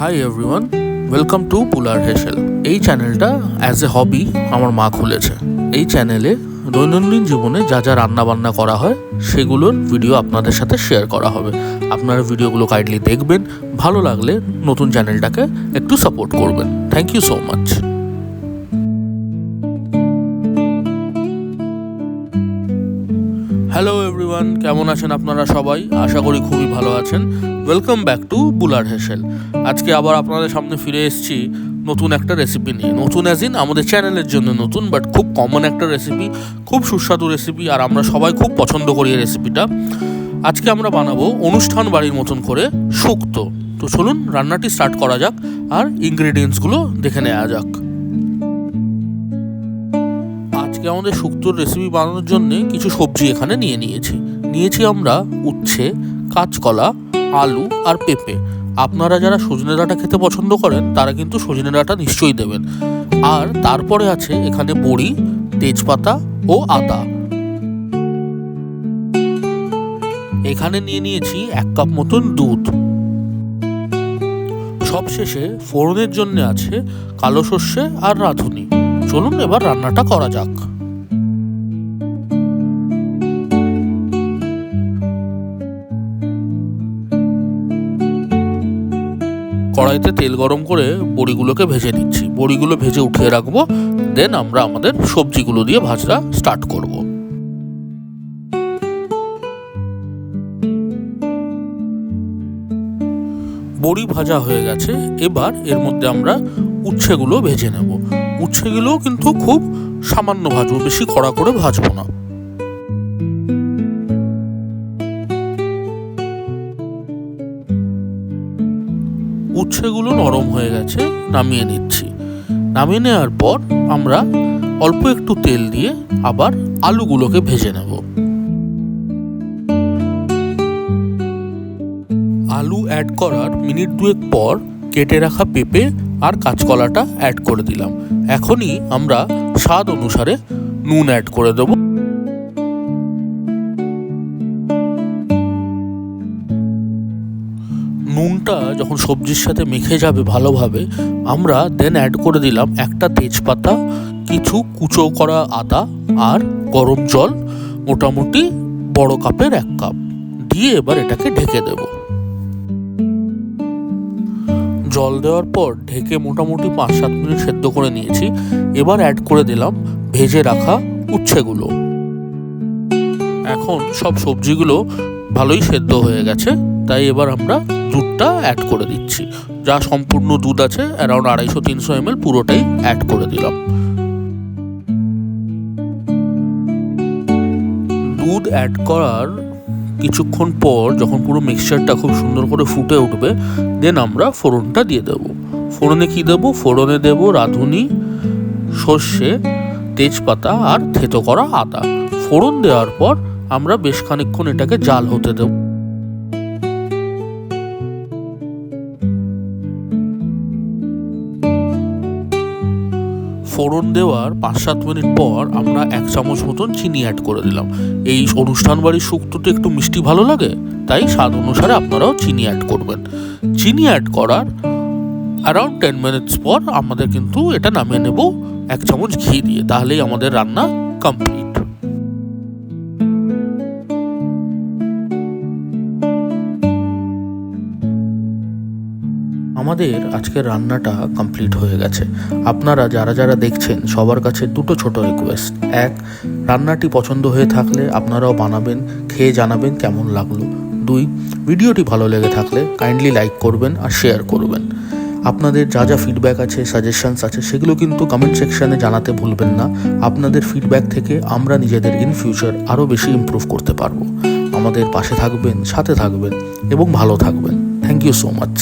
High everyone welcome to পুলার হেসেল এই চ্যানেলটা অ্যাজ এ হবি আমার মা খুলেছে। এই চ্যানেলে দৈনন্দিন জীবনে যা যা রান্নাবান্না করা হয়, সেগুলোর ভিডিও আপনাদের সাথে শেয়ার করা হবে। আপনারা ভিডিওগুলো কাইন্ডলি দেখবেন, ভালো লাগলে নতুন চ্যানেলটাকে একটু সাপোর্ট করবেন। Thank you so much hello everyone কেমন আছেন আপনারা সবাই? আশা করি খুবই ভালো আছেন। ওয়েলকাম ব্যাক টু বুলার হেসেল আজকে আবার আপনাদের সামনে ফিরে এসেছি নতুন একটা রেসিপি নিয়ে। নতুন অ্যাজ ইন আমাদের চ্যানেলের জন্য নতুন বাট খুব কমন একটা রেসিপি খুব সুস্বাদু রেসিপি আর আমরা সবাই খুব পছন্দ করি এই রেসিপিটা আজকে আমরা বানাবো অনুষ্ঠান বাড়ির মতন করে শুক্তো। তো চলুন রান্নাটি স্টার্ট করা যাক, আর ইনগ্রেডিয়েন্টসগুলো দেখে নেওয়া যাক। আজকে আমাদের শুক্তোর রেসিপি বানানোর জন্য কিছু সবজি এখানে নিয়ে নিয়েছি। নিয়েছি আমরা উচ্ছে, কাঁচকলা, আলু আর পেঁপে। আপনারা যারা সজনে ডাঁটা খেতে পছন্দ করেন, তারা কিন্তু সজনে ডাঁটা নিশ্চয়ই দেবেন। আর তারপরে আছে এখানে বড়ি, তেজপাতা ও আদা। এখানে নিয়ে নিয়েছি এক কাপ মতন দুধ। সবশেষে ফোড়নের জন্য আছে কালো সর্ষে আর রাঁধুনি। চলুন এবার রান্নাটা করা যাক। কড়াইতে তেল গরম করে বড়িগুলোকে ভেজে নিচ্ছি। বড়িগুলো ভেজে উঠিয়ে রাখব দেন আমরা আমাদের সবজিগুলো দিয়ে ভাজটা স্টার্ট করব। বড়ি ভাজা হয়ে গেছে, এবার এর মধ্যে আমরা উচ্ছেগুলো ভেজে নেব। উচ্ছেগুলোও কিন্তু খুব সামান্য ভাজবো, বেশি কড়া করে ভাজবো না। উচ্ছেগুলো নরম হয়ে গেছে, নামিয়ে নিচ্ছি। নামিয়ে নেওয়ার পর আমরা অল্প একটু তেল দিয়ে আবার আলুগুলোকে ভেজে নেব। আলু অ্যাড করার মিনিট দুয়েক পর কেটে রাখা পেঁপে আর কাঁচকলাটা অ্যাড করে দিলাম। এখনই আমরা স্বাদ অনুসারে নুন অ্যাড করে দেবো। নুনটা যখন সবজির সাথে মেখে যাবে ভালোভাবে, আমরা দেন অ্যাড করে দিলাম একটা তেজপাতা, কিছু কুচো করা আদা আর গরম জল, মোটামুটি বড় কাপের এক কাপ, দিয়ে এবার এটাকে ঢেকে দেব। জল দেওয়ার পর ঢেকে মোটামুটি পাঁচ সাত মিনিট সেদ্ধ করে নিয়েছি, এবার অ্যাড করে দিলাম ভেজে রাখা উচ্ছেগুলো। এখন সব সবজিগুলো ভালোই সেদ্ধ হয়ে গেছে, তাই এবার আমরা দুধটা অ্যাড করে দিচ্ছি। যা সম্পূর্ণ দুধ আছে অ্যারাউন্ড আড়াইশো তিনশো এম পুরোটাই অ্যাড করে দিলাম। দুধ অ্যাড করার কিছুক্ষণ পর যখন পুরো মিক্সচারটা খুব সুন্দর করে ফুটে উঠবে দেন আমরা ফোড়নটা দিয়ে দেব। ফোড়নে কি দেব? ফোড়নে দেব রাঁধুনি, সর্ষে, তেজপাতা আর থেতো করা আদা। ফোড়ন দেওয়ার পর আমরা বেশ খানিকক্ষণ এটাকে জাল হতে দেব। ফোড়ন দেওয়ার পাঁচ সাত মিনিট পর আমরা এক চামচ মতন চিনি অ্যাড করে দিলাম। এই অনুষ্ঠান বাড়ির শুক্তোতে একটু মিষ্টি ভালো লাগে, তাই স্বাদ অনুসারে আপনারাও চিনি অ্যাড করবেন। চিনি অ্যাড করার অ্যারাউন্ড টেন মিনিটস পর আমাদের কিন্তু এটা নামিয়ে নেব। এক চামচ ঘি দিয়ে, তাহলেই আমাদের রান্না কমপ্লিট আমাদের আজকের রান্নাটা কমপ্লিট হয়ে গেছে। আপনারা যারা যারা দেখছেন, সবার কাছে দুটো ছোট রিকোয়েস্ট এক, রান্নাটি পছন্দ হয়ে থাকলে আপনারাও বানাবেন, খেয়ে জানাবেন কেমন লাগল। দুই, ভিডিওটি ভালো লেগে থাকলে কাইন্ডলি লাইক করবেন আর শেয়ার করবেন। আপনাদের যা যা ফিডব্যাক আছে সাজেশনস আছে, সেগুলো কিন্তু কমেন্ট সেকশানে জানাতে ভুলবেন না। আপনাদের ফিডব্যাক থেকে আমরা নিজেদের ইন ফিউচার আরও বেশি ইমপ্রুভ করতে পারব। আমাদের পাশে থাকবেন, সাথে থাকবেন এবং ভালো থাকবেন। Thank you so much